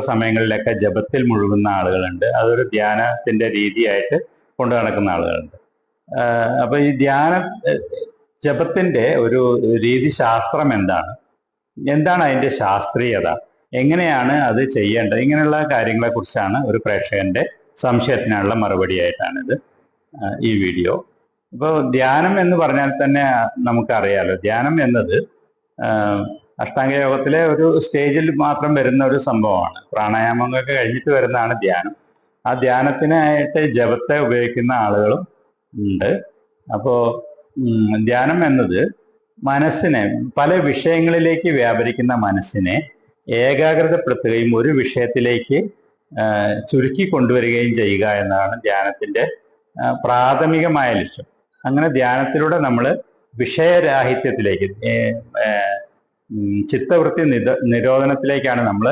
സമയങ്ങളിലൊക്കെ ജപത്തിൽ മുഴുകുന്ന ആളുകളുണ്ട്. അതൊരു ധ്യാനത്തിന്റെ രീതിയായിട്ട് കൊണ്ടു നടക്കുന്ന ആളുകളുണ്ട്. അപ്പൊ ഈ ധ്യാന ജപത്തിന്റെ ഒരു രീതി ശാസ്ത്രം എന്താണ്? എന്താണ് അതിന്റെ ശാസ്ത്രീയത? എങ്ങനെയാണ് അത് ചെയ്യേണ്ടത്? ഇങ്ങനെയുള്ള കാര്യങ്ങളെ കുറിച്ചാണ് ഒരു പ്രേക്ഷകന്റെ സംശയത്തിനുള്ള മറുപടി ആയിട്ടാണിത് ഈ വീഡിയോ. ഇപ്പോൾ ധ്യാനം എന്ന് പറഞ്ഞാൽ തന്നെ നമുക്കറിയാലോ ധ്യാനം എന്നത് അഷ്ടാംഗ യോഗത്തിലെ ഒരു സ്റ്റേജിൽ മാത്രം വരുന്ന ഒരു സംഭവമാണ്. പ്രാണായാമങ്ങളൊക്കെ കഴിഞ്ഞിട്ട് വരുന്നതാണ് ധ്യാനം. ആ ധ്യാനത്തിനായിട്ട് ജപത്തെ ഉപയോഗിക്കുന്ന ആളുകളും ഉണ്ട്. അപ്പോ ധ്യാനം എന്നത് മനസ്സിനെ പല വിഷയങ്ങളിലേക്ക് വ്യാപരിക്കുന്ന മനസ്സിനെ ഏകാഗ്രതപ്പെടുത്തുകയും ഒരു വിഷയത്തിലേക്ക് ചുരുക്കി കൊണ്ടുവരികയും ചെയ്യുക എന്നതാണ് ധ്യാനത്തിന്റെ പ്രാഥമികമായ ലക്ഷ്യം. അങ്ങനെ ധ്യാനത്തിലൂടെ നമ്മൾ വിഷയരാഹിത്യത്തിലേക്ക് ചിത്തവൃത്തി നിത നിരോധനത്തിലേക്കാണ് നമ്മൾ